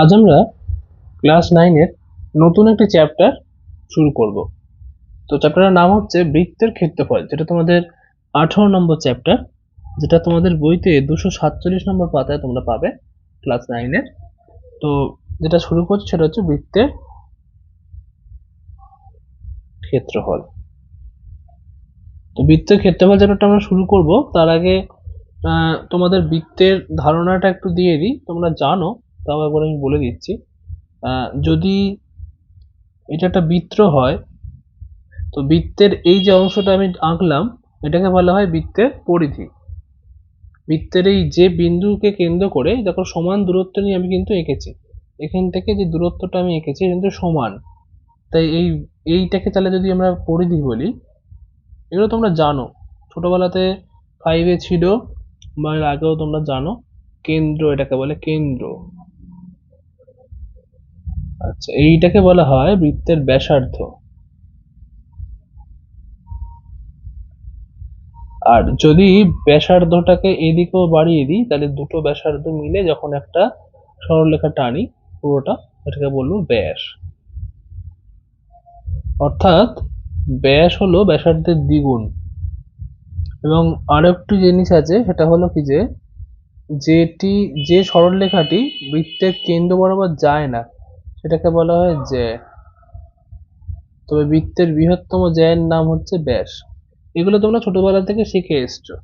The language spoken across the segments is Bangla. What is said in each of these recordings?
আজ আমরা ক্লাস নাইনের নতুন একটি চ্যাপ্টার শুরু করব। তো চ্যাপ্টারের নাম হচ্ছে বৃত্তের ক্ষেত্রফল, যেটা তোমাদের আঠারো নম্বর চ্যাপ্টার যেটা তোমাদের বইতে দুশো সাতচল্লিশ নম্বর পাতায় তোমরা পাবে ক্লাস নাইনের তো যেটা শুরু করছি সেটা হচ্ছে বৃত্তের ক্ষেত্রফল। তো বৃত্তের ক্ষেত্রফল চ্যাপ্টারটা আমরা শুরু করব, তার আগে তোমাদের বৃত্তের ধারণাটা একটু দিয়ে দিই। তোমরা জানো তাও একবার আমি বলে দিচ্ছি। যদি এটা একটা বৃত্ত হয়, তো বৃত্তের এই যে অংশটা আমি আঁকলাম, এটাকে বলা হয় বৃত্তের পরিধি। বৃত্তের এই যে বিন্দুকে কেন্দ্র করে, দেখো সমান দূরত্ব নিয়ে আমি কিন্তু এঁকেছি। এখান থেকে যে দূরত্বটা আমি এঁকেছি কিন্তু সমান। তাই এই, এইটাকে তাহলে যদি আমরা পরিধি বলি, এগুলো তোমরা জানো। ছোটবেলাতে ফাইভে ছিল, বা আগেও তোমরা জানো, কেন্দ্র এটাকে বলে কেন্দ্র। আচ্ছা এইটাকে বলা হয় বৃত্তের ব্যাসার্ধ। আর যদি ব্যাসার্ধটাকে এদিকেও বাড়িয়ে দিই, তাহলে দুটো ব্যাসার্ধ মিলে যখন একটা সরলরেখা টানি, পুরোটা, এটাকে বলব ব্যাস। অর্থাৎ ব্যাস হলো ব্যাসার্ধের দ্বিগুণ। এবং আরেকটি জিনিস আছে, সেটা হলো কি যে, যেটি, যে সরলরেখাটি বৃত্তের কেন্দ্র বরাবর যায় না সেটাকে বলা হয় জ্যা তবে বৃত্তের বৃহত্তম জ্যায়ের নাম হচ্ছে ব্যাস। এগুলো তোমরা ছোটবেলা থেকে শিখে এসছো।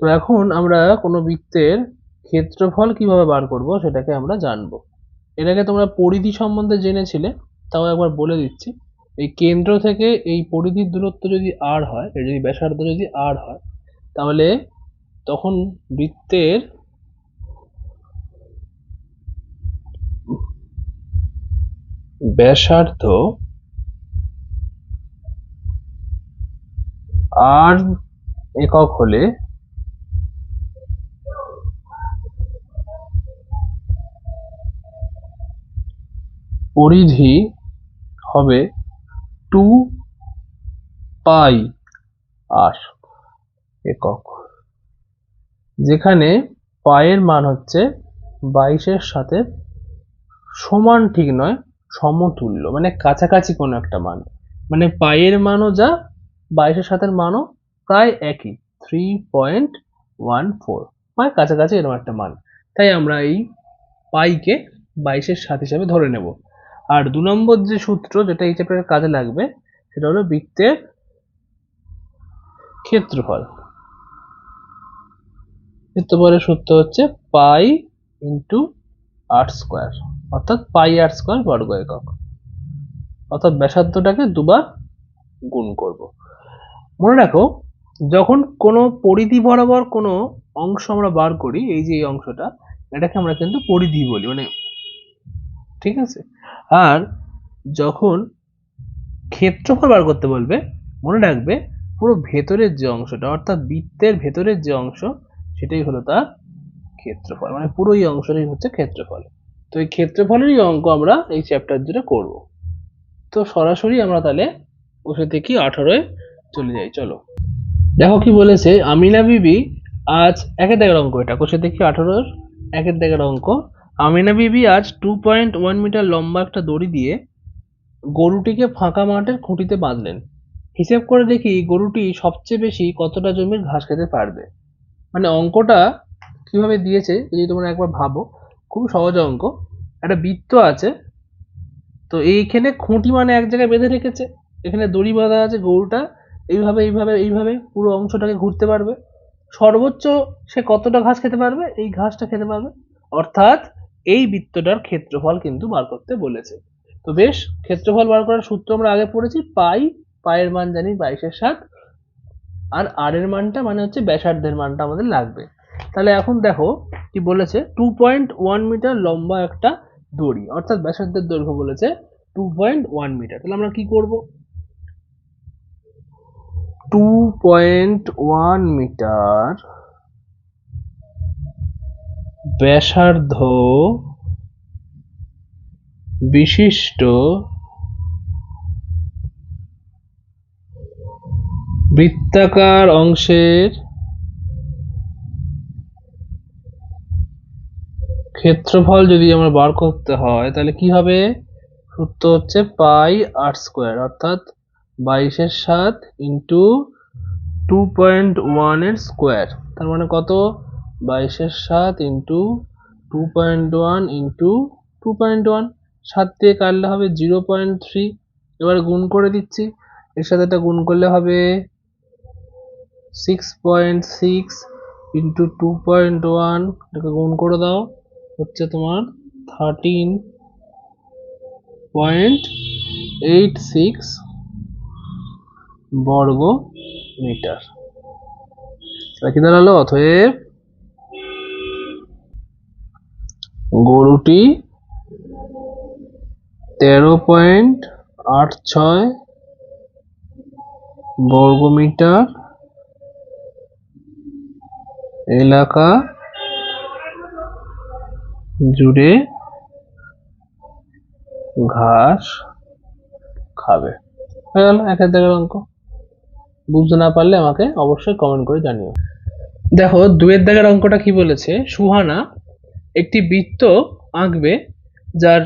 তো এখন আমরা কোনো বৃত্তের ক্ষেত্রফল কীভাবে বার করব সেটাকে আমরা জানব। এটাকে তোমরা পরিধি সম্বন্ধে জেনেছিলে, তাও একবার বলে দিচ্ছি। এই কেন্দ্র থেকে এই পরিধির দূরত্ব যদি আর হয় যদি ব্যাসার্ধ যদি আর হয়, তাহলে তখন বৃত্তের ব্যাসার্ধ আর একক হলে পরিধি হবে টু পাই আর একক, যেখানে পায়ের মান হচ্ছে বাইশের সাথে সমান ঠিক নয়। সমতুল্য মানে কাছাকাছি কোনো একটা মান। মানে পায়ের মানও যা, বাইশের সাথে মানও প্রায় একই থ্রি পয়েন্ট ওয়ান ফোর মানে কাছাকাছি এরকম একটা মান। তাই আমরা এই পাইকে বাইশের সাত হিসাবে ধরে নেব। আর দু নম্বর যে সূত্র, যেটা এই চ্যাপ্টারের কাজে লাগবে, সেটা হলো বৃত্তের ক্ষেত্রফল। ক্ষেত্রফলের সূত্র হচ্ছে পাই ইন্টু আর স্কোয়ার অর্থাৎ পাই আর স্কোয়ার বর্গ একক। অর্থাৎ ব্যাসার্ধটাকে দুবার গুণ করব। মনে রাখো, যখন কোনো পরিধি বরাবর কোনো অংশ আমরা বার করি, এই যে এই অংশটা, এটাকে আমরা কিন্তু পরিধি বলি মানে ঠিক আছে? আর যখন ক্ষেত্রফল বার করতে বলবে, মনে রাখবে পুরো ভেতরের যে অংশটা, অর্থাৎ বৃত্তের ভেতরের যে অংশ, সেটাই হলো তার ক্ষেত্রফল মানে পুরো এই অংশটাই হচ্ছে ক্ষেত্রফল। তো এই ক্ষেত্রফলেরই অঙ্ক আমরা এই চ্যাপ্টার জুড়ে করব। তো সরাসরি আমরা তাহলে বসে থেকে আঠারোয় চলে যাই, চলো। দেখো কি বলেছে, আমিনা বিবি আজ একের দাগের অঙ্ক এটা কোষে দেখি আঠারোর একের দাগের অঙ্ক। আমিনা বিবি আজ টু পয়েন্ট ওয়ান মিটার লম্বা একটা দড়ি দিয়ে গরুটিকে ফাঁকা মাঠের খুঁটিতে বাঁধলেন। হিসেব করে দেখি গরুটি সবচেয়ে বেশি কতটা জমির ঘাস খেতে পারবে। মানে অঙ্কটা কীভাবে দিয়েছে, যদি তোমরা একবার ভাবো। খুব সহজ অঙ্ক। একটা বৃত্ত আছে, তো এইখানে খুঁটি মানে এক জায়গায় বেঁধে রেখেছে, এখানে দড়ি বাঁধা আছে গরুটা, এইভাবে এইভাবে এইভাবে পুরো অংশটাকে ঘুরতে পারবে। সর্বোচ্চ সে কতটা ঘাস খেতে পারবে? এই ঘাসটা খেতে পারবে। অর্থাৎ এই বৃত্তটার ক্ষেত্রফল কিন্তু বার করতে বলেছে। তো বেশ, ক্ষেত্রফল বার করার সূত্র আমরা আগে পড়েছি, পাই পায়ের মান জানি বাইশের সাত, আর আর এর মানটা মানে হচ্ছে ব্যাসার্ধের মানটা আমাদের লাগবে। তাহলে এখন দেখো কি বলেছে টু পয়েন্ট ওয়ান মিটার লম্বা একটা দড়ি, অর্থাৎ ব্যাসার্ধের দৈর্ঘ্য বলেছে টু পয়েন্ট ওয়ান মিটার তাহলে আমরা কি করব? টু পয়েন্ট ওয়ান মিটার ব্যাসার্ধ বিশিষ্ট বৃত্তাকার অংশের ক্ষেত্রফল যদি আমার বার করতে হয়, তাহলে কি হবে? সূত্র হচ্ছে পাই আর স্কোয়ার অর্থাৎ বাইশের সাত ইন্টু টু পয়েন্ট ওয়ানের স্কোয়ার তার মানে কত? বাইশের সাত into two point one into two point one সাত দিয়ে কাটলে হবে জিরো পয়েন্ট থ্রি এবার গুণ করে দিচ্ছি। এর সাথে এটা গুণ করলে হবে six point six into two point one এটাকে গুণ করে দাও। হচ্ছে তোমার থার্টিন পয়েন্ট এইট সিক্স বর্গ মিটার। কি দাঁড়াল? অতএব গরুটি তেরো পয়েন্ট আট ছয় বর্গমিটার এলাকা জুড়ে ঘাস খাবে। হয়ে গেল একের দাগের অঙ্ক। বুঝতে না পারলে আমাকে অবশ্যই কমেন্ট করে জানিও। দেখো, দুয়ের দাগের অঙ্কটা কি বলেছে? সুহানা একটি বৃত্ত আঁকবে যার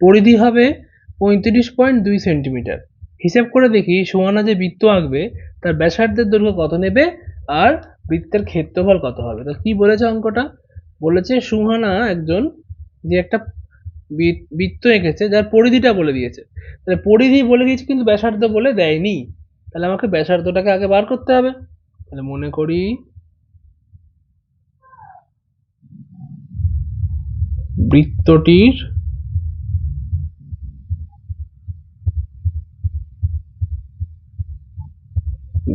পরিধি হবে পঁয়ত্রিশ পয়েন্ট দুই সেন্টিমিটার। হিসেব করে দেখি সুহানা যে বৃত্ত আঁকবে, তার ব্যাসার্ধের দৈর্ঘ্য কত নেবে আর বৃত্তের ক্ষেত্রফল কত হবে। তো কি বলেছে অঙ্কটা? বলেছে সুহানা একজন যে একটা বৃত্ত এঁকেছে, যার পরিধিটা বলে দিয়েছে। তাহলে পরিধি বলে দিয়েছে কিন্তু ব্যাসার্ধ বলে দেয়নি। তাহলে আমাকে ব্যাসার্ধটাকে আগে বার করতে হবে। তাহলে মনে করি বৃত্তটির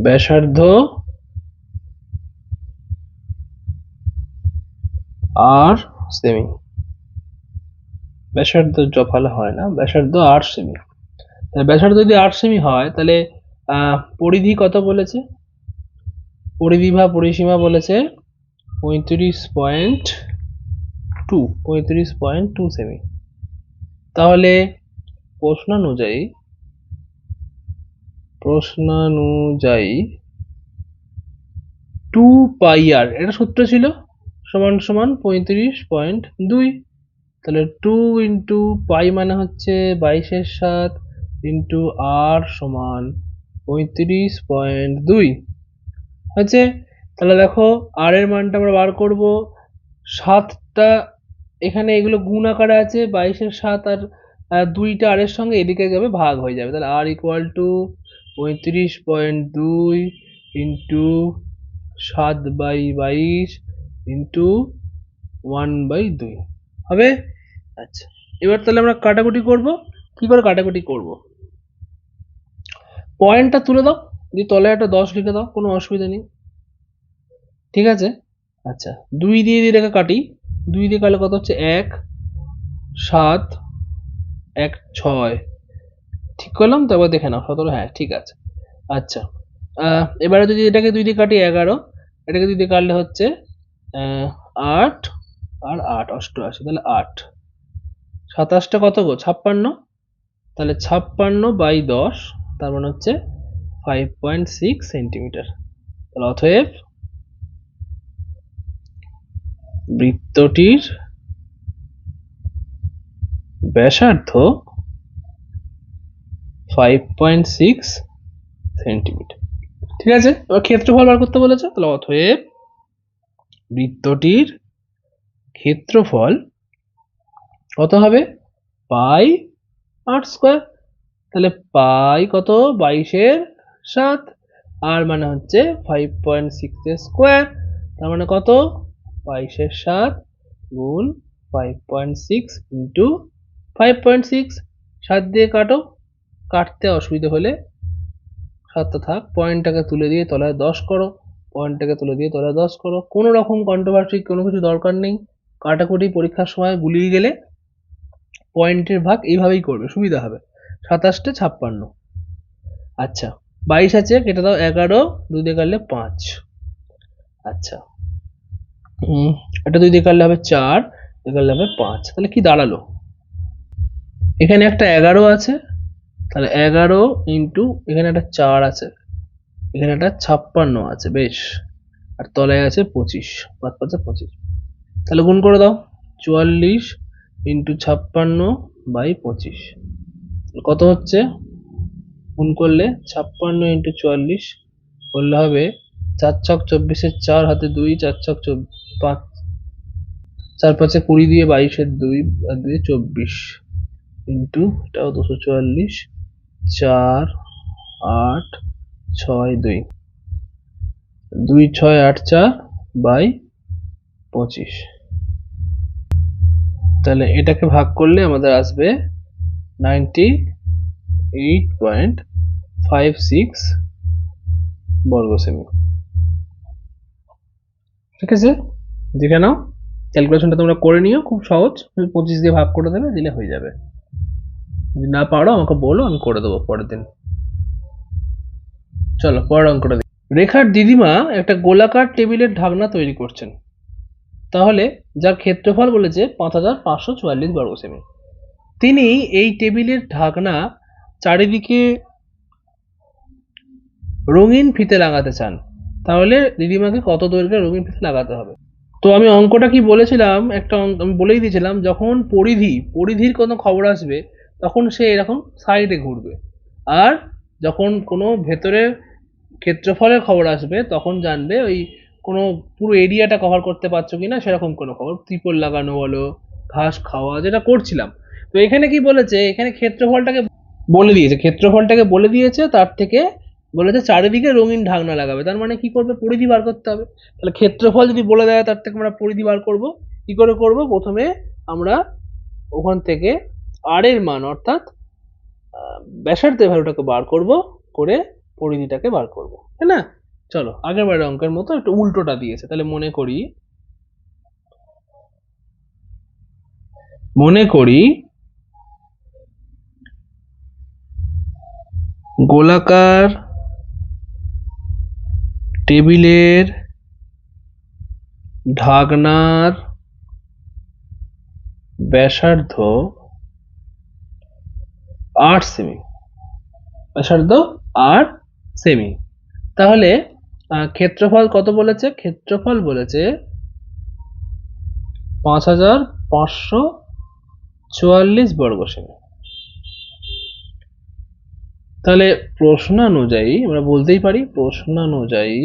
ব্যাসার্ধ আর সেমি ব্যাসার্ধ জফালে হয় না ব্যাসার্ধ আট সেমি তাহলে ব্যাসার্ধ যদি আট সেমি হয় তাহলে পরিধি কত বলেছে? পরিধি বা পরিসীমা বলেছে পঁয়ত্রিশ পয়েন্ট টু পঁয়ত্রিশ পয়েন্ট টু সেমি তাহলে প্রশ্নানুযায়ী প্রশ্নানুযায়ী টু পাই আর এটা সূত্র ছিল? সমান সমান পঁয়ত্রিশ পয়েন্ট দুই। তাহলে টু ইন্টু পাই মানে হচ্ছে বাইশের সাত ইন্টু আর সমান পঁয়ত্রিশ পয়েন্ট দুই। হচ্ছে তাহলে দেখো আর এর মানটা আমরা বার করব। সাতটা, এখানে এগুলো গুণ আকারে আছে, বাইশের সাত আর দুইটা আর এর সঙ্গে এদিকে যাবে ভাগ হয়ে যাবে। তাহলে আর ইকুয়াল টু পঁয়ত্রিশ পয়েন্ট দুই ইন্টু সাত বাই বাইশ ইন্টু ওয়ান বাই দুই হবে? আচ্ছা। এবার তাহলে আমরা কাটাকুটি করব। কি করে কাটাকুটি করব? পয়েন্টটা তুলে দাও। দিয়ে তলায় একটা দশ লিখে দাও কোনো অসুবিধা নেই। ঠিক আছে? আচ্ছা। দুই দিয়ে দিয়ে রেখে কাটি। দুই দিয়ে কাটলে কত হচ্ছে? এক সাত এক ছয়। ঠিক করলাম? তো এবার দেখে নাও সতেরো হ্যাঁ ঠিক আছে। আচ্ছা। এবারে যদি এটাকে দুই দিয়ে কাটি এগারো এটাকে দুই দিয়ে কাটলে হচ্ছে আট? আর আট, অষ্টআশি, তাহলে আট। সাতাশটা কত গো? ছাপ্পান্ন? তাহলে ছাপ্পান্ন বাই দশ, তার মানে হচ্ছে ফাইভ পয়েন্ট সিক্স সেন্টিমিটার তাহলে অতএব বৃত্তটির ব্যাসার্ধ ফাইভ পয়েন্ট সিক্স সেন্টিমিটার ঠিক আছে? এবার ক্ষেত্রফল বার করতে বলেছে? তাহলে অতএব বৃত্তটির ক্ষেত্রফল কত হবে? পাই আট স্কোয়ার তাহলে পাই কত? বাইশের সাত। আর মানে হচ্ছে ফাইভ পয়েন্ট সিক্স স্কোয়ার তার মানে কত? বাইশের সাত গুণ five point six into five point six সাত দিয়ে কাটো। কাটতে অসুবিধা হলে সাতটা থাক। পয়েন্টটাকে তুলে দিয়ে তলায় দশ করো। পয়েন্টটাকে তুলে দিয়ে তলায় দশ করো। কোনো রকম কন্ট্রোভার্সি কোনো কিছু দরকার নেই। কাটাকুটি পরীক্ষার সময় গুলিয়ে গেলে পয়েন্টের ভাগ এইভাবেই করবে, সুবিধা হবে। সাতাশটা ছাপ্পান্ন। আচ্ছা বাইশ আছে, কেটে দাও এগারো, দুই দিয়ে কাটলে পাঁচ। আচ্ছা এটা দুই দিয়ে কাটলে হবে চার দিয়ে কাটলে হবে পাঁচ। তাহলে কি দাঁড়াল? এখানে একটা এগারো আছে, তাহলে এগারো ইন্টু এখানে একটা চার আছে। এখানে একটা ছাপ্পান্ন আছে, বেশ। আর তলায় আছে পঁচিশ পাঁচ পাঁচে পঁচিশ। তাহলে গুণ করে দাও, চুয়াল্লিশ ইন্টু ছাপ্পান্ন বাই পঁচিশ। কত হচ্ছে? গুণ করলে ছাপ্পান্ন ইন্টু চুয়াল্লিশ করলে হবে চার ছক চব্বিশের চার হাতে দুই, চার ছক পাঁচ। চার পাঁচে কুড়ি দিয়ে বাইশের দুই, আর চব্বিশ ইন্টু, এটাও দুশো চুয়াল্লিশ, চার, আট ছয় দুই। দুই ছয় আট চার বাই পঁচিশ। তাহলে এটাকে ভাগ করলে আমাদের আসবে ninety eight point five six বর্গ সেমি। ঠিক আছে? দেখে নাও। ক্যালকুলেশনটা তোমরা করে নিও, খুব সহজ। পঁচিশ দিয়ে ভাগ করে দেবে, দিলে হয়ে যাবে। যদি না পারো আমাকে বলো, আমি করে দেবো পরের দিন। চলো, পরের অঙ্কটা দেখি। রেখার দিদিমা একটা গোলাকার টেবিলের ঢাকনা তৈরি করছেন। তাহলে যার ক্ষেত্রফল বলেছে পাঁচ হাজার পাঁচশো চুয়াল্লিশ বর্গ সেমি। তিনি এই টেবিলের ঢাকনা চারিদিকে রঙিন ফিতে লাগাতে চান। তাহলে দিদিমাকে কত দৈর্ঘ্যের রঙিন ফিতে লাগাতে হবে? তো আমি অঙ্কটা কি বলেছিলাম? একটা আমি বলেই দিয়েছিলাম, যখন পরিধি পরিধির কোনো খবর আসবে, তখন সে এরকম সাইডে ঘুরবে। আর যখন কোনো ভেতরে ক্ষেত্রফলের খবর আসবে, তখন জানবে ওই কোনো পুরো এরিয়াটা কভার করতে পারছ কি না সেরকম কোনো খবর। ত্রিপল লাগানো বলো ঘাস খাওয়া, যেটা করছিলাম। তো এখানে কি বলেছে? এখানে ক্ষেত্রফলটাকে বলে দিয়েছে। ক্ষেত্রফলটাকে বলে দিয়েছে, তার থেকে বলেছে চারিদিকে রঙিন ঢাকনা লাগাবে। তার মানে কি করবে? পরিধি বার করতে হবে। তাহলে ক্ষেত্রফল যদি বলে দেয়, তার থেকে আমরা পরিধি বার করব। কি করে করব? প্রথমে আমরা ওখান থেকে আর এর মান, অর্থাৎ ব্যাসার্ধের ভ্যালুটাকে বার করব, করে পরিধিটাকে বার করব, তাই না? চলো, আগের বারের অঙ্কের মতো একটু উল্টোটা দিয়েছে, তাহলে মনে করি মনে করি গোলাকার টেবিলের ঢাকনার ব্যাসার্ধ আট সেমি ব্যাসার্ধ আট সেমি তাহলে ক্ষেত্রফল কত বলেছে? ক্ষেত্রফল বলেছে পাঁচ হাজার পাঁচশো চুয়াল্লিশ বর্গ সেমি তাহলে প্রশ্নানুযায়ী আমরা বলতেই পারি প্রশ্নানুযায়ী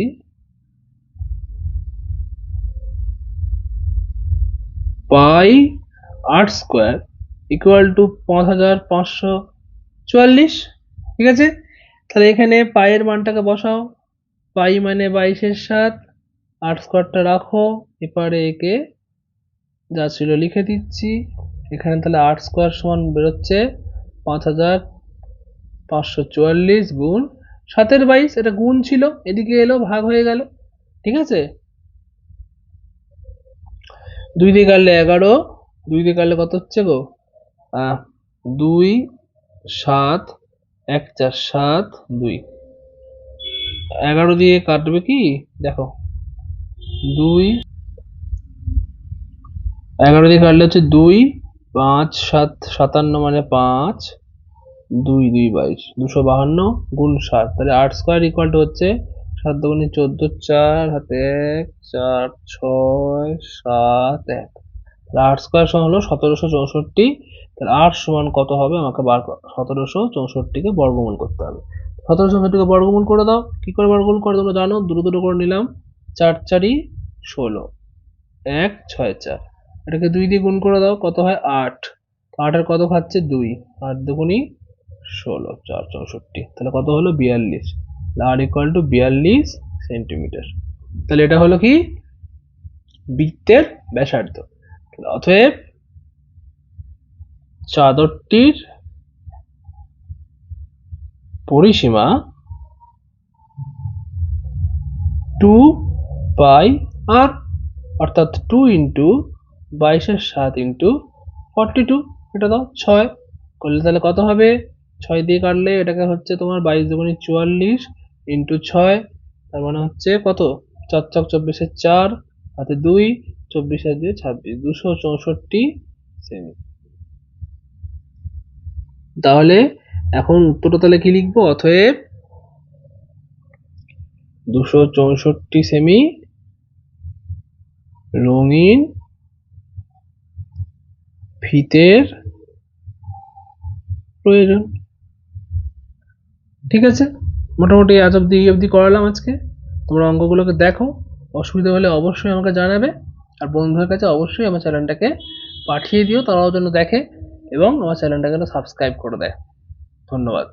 পাই আট স্কোয়ার ইকুয়াল টু পাঁচ হাজার পাঁচশো চুয়াল্লিশ, ঠিক আছে? তাহলে এখানে পায়ের মানটাকে বসাও। পাই মানে বাইশের সাত আট স্কোয়ারটা রাখো। এপারে একে যা ছিল লিখে দিচ্ছি। এখানে তাহলে আট স্কোয়ার সমান বেরোচ্ছে পাঁচ হাজার পাঁচশো চুয়াল্লিশ গুণ সাতের বাইশ, এটা গুণ ছিল, এদিকে এলো, ভাগ হয়ে গেল, ঠিক আছে? দুই দিয়ে কাটলে এগারো, দুই দিয়ে কাটলে কত হচ্ছে গো? দুই সাত, এক চার সাত, দুই। এগারো দিয়ে কাটবে কি? দেখো। দুই। এগারো দিয়ে কাটলে হচ্ছে দুই, পাঁচ, সাত, সাতান্ন মানে পাঁচ, দুই দুই, বাইশ। দুশো বাহান্ন গুণ সাত। তাহলে আট স্কোয়ার ইকুয়াল টু হচ্ছে সাত দুগুণে চোদ্দ, চার হাতে এক, চার, ছয়, সাত, এক। আট স্কোয়ার সমান হলো সতেরোশো চৌষট্টি। তাহলে আট সমান কত হবে? আমাকে বার সতেরোশো চৌষট্টিকে বর্গমূল করতে হবে। সতেরোশো চৌষট্টিকে বর্গমূল করে দাও। কি করে বর্গমূল করে তোমরা জানো? দুটো দুটো করে নিলাম। চার চারি ষোলো। এক, ছয়, চার। এটাকে দুই দিয়ে গুণ করে দাও। কত হয়? আট। আটের কত খাচ্ছে? দুই। আট দুগুণি ষোলো, চার, চৌষট্টি। তাহলে কত হলো? বিয়াল্লিশ। আর ইকুয়াল টু বিয়াল্লিশ সেন্টিমিটার তাহলে এটা হলো কি? বৃত্তের ব্যাসার্ধ। অতএব চাদরটির পরিসীমা টু বাই আর অর্থাৎ টু ইন্টু বাইশের সাত ইন্টু ফর্টি টু এটা দাও, ছয়। করলে তাহলে কত হবে? ছয় দিয়ে কাটলে এটাকে হচ্ছে তোমার বাইশ দুগুণি চুয়াল্লিশ ইন্টু ছয়, তার মানে হচ্ছে কত? চার চার চব্বিশের চার হাতে দুই, চব্বিশ চব্বিশের দুই, ছাব্বিশ। দুশো চৌষট্টি সেমি তাহলে এখন উত্তরটা তাহলে কি লিখব? অতএব দুশো চৌষট্টি সেমি রঙিন ভিতের প্রয়োজন। ঠিক আছে? মোটামুটি আজ অব্দি এই অবধি করালাম আজকে। তোমরা অঙ্কগুলোকে দেখো। অসুবিধা হলে অবশ্যই আমাকে জানাবে। আর বন্ধুদের কাছে অবশ্যই আমার চ্যানেলটাকে পাঠিয়ে দিও, তারাও যেন দেখে এবং আমার চ্যানেলটাকে সাবস্ক্রাইব করে দেয়। ধন্যবাদ।